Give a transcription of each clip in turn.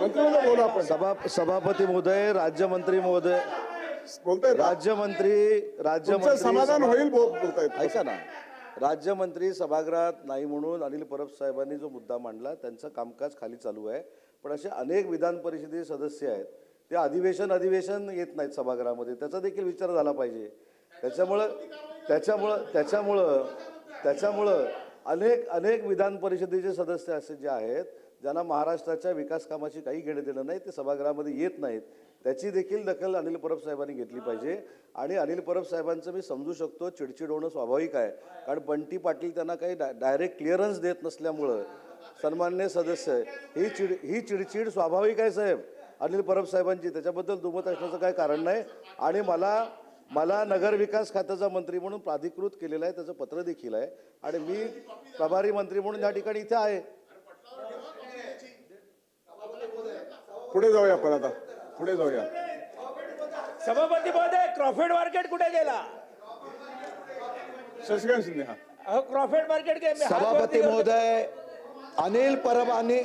बोला आपण सभा सभापती महोदय राज्यमंत्री महोदय बोलताय? राज्यमंत्री राज्यमंत्री समाधान होईल ऐका ना. राज्यमंत्री सभागृहात नाही म्हणून अनिल परब साहेबांनी जो मुद्दा मांडला त्यांचं कामकाज खाली चालू आहे. पण असे अनेक विधान परिषदेचे सदस्य आहेत. ते अधिवेशन अधिवेशन येत नाहीत सभागृहामध्ये. त्याचा देखील विचार झाला पाहिजे. त्याच्यामुळं त्याच्यामुळं त्याच्यामुळं त्याच्यामुळं अनेक अनेक विधान परिषदेचे सदस्य असे जे आहेत ज्यांना महाराष्ट्राच्या विकास कामाशी काही घेणं देणं नाही ते सभागृहामध्ये येत नाहीत. त्याची देखील दखल अनिल परब साहेबांनी घेतली पाहिजे. आणि अनिल परब साहेबांचं मी समजू शकतो चिडचिड होणं स्वाभाविक आहे. कारण बंटी पाटील त्यांना काही डा डायरेक्ट क्लिअरन्स देत नसल्यामुळं सन्मान्य सदस्य ही चिड ही चिडचिड स्वाभाविक आहे साहेब. अनिल परब साहेबांची. त्याच्याबद्दल दुमत असण्याचं काही कारण नाही. आणि मला मला नगरविकास खात्याचा मंत्री म्हणून प्राधिकृत केलेला आहे त्याचं पत्र देखील आहे. आणि मी प्रभारी मंत्री म्हणून या ठिकाणी इथे आहे. पुढे जाऊया आपण आता. पुढे जाऊया. सभापती महोदय क्रॉफेड मार्केट कुठे गेला? शशिकांत शिंदे हा. अहो क्रॉफेड मार्केट गे मी हात वरती सभापती करतो. महोदय अनिल परब आणि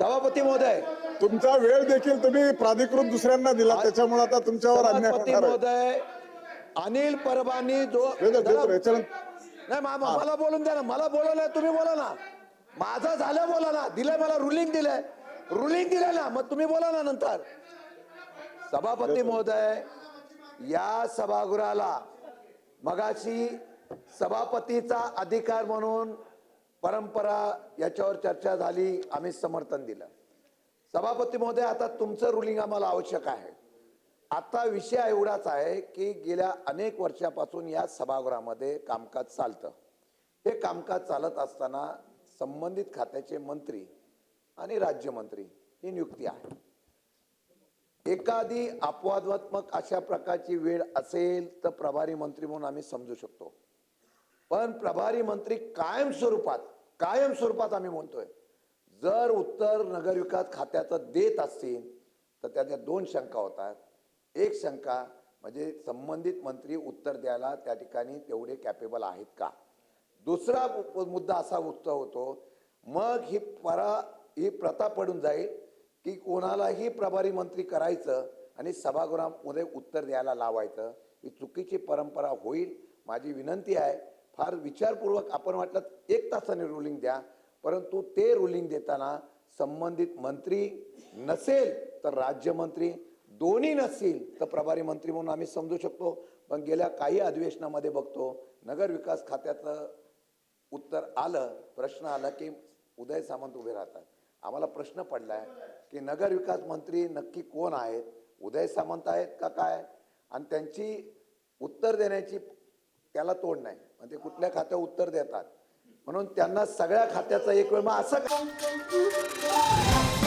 सभापती महोदय. तुमचा वेळ देखील तुम्ही प्राधिकृत दुसऱ्यांना दिला त्याच्यामुळे आता तुमच्यावर अन्याय सभापती होणार आहे. महोदय अनिल परबांनी जो नाही मा- मा- मला बोलून द्या ना मला बोलवलंय तुम्ही बोला ना. माझं झालं बोला ना. दिलंय मला रुलिंग दिलंय. रुलिंग दिलंय ना मग तुम्ही बोला ना नंतर. सभापती महोदय या सभागृहाला मगाशी सभापतीचा अधिकार म्हणून परंपरा याच्यावर चर्चा झाली आम्ही समर्थन दिलं. सभापती महोदय आता तुमचं रुलिंग आम्हाला आवश्यक आहे. आता विषय एवढाच आहे की गेल्या अनेक वर्षापासून या सभागृहामध्ये कामकाज चालतं. हे कामकाज चालत असताना संबंधित खात्याचे मंत्री आणि राज्यमंत्री ही नियुक्ती आहे. एखादी अपवादात्मक अशा प्रकारची वेळ असेल तर प्रभारी मंत्री म्हणून आम्ही समजू शकतो. पण प्रभारी मंत्री कायम स्वरूपात कायम स्वरूपात आम्ही म्हणतोय जर उत्तर नगरविकास खात्याचं देत असतील तर त्याच्या दोन शंका होतात. एक शंका म्हणजे संबंधित मंत्री उत्तर द्यायला त्या ठिकाणी तेवढे कॅपेबल आहेत का? दुसरा मुद्दा असा उत्तर होतो मग ही परा ही प्रथा पडून जाईल की कोणालाही प्रभारी मंत्री करायचं आणि सभागृहामध्ये उत्तर द्यायला लावायचं. ही चुकीची परंपरा होईल माझी विनंती आहे. फार विचारपूर्वक आपण वाटलं एक तासाने रुलिंग द्या परंतु ते रुलिंग देताना संबंधित मंत्री नसेल तर राज्यमंत्री दोन्ही नसतील तर प्रभारी मंत्री म्हणून आम्ही समजू शकतो. पण गेल्या काही अधिवेशनामध्ये बघतो नगर विकास खात्याचं उत्तर आलं प्रश्न आला की उदय सामंत उभे राहतात. आम्हाला प्रश्न पडला आहे की नगर विकास मंत्री नक्की कोण आहेत? उदय सामंत आहेत का काय? आणि त्यांची उत्तर देण्याची त्याला तोड नाही. म्हणजे कुठल्या खात्या उत्तर देतात? म्हणून त्यांना सगळ्या खात्याचा एक वेळ मग असं का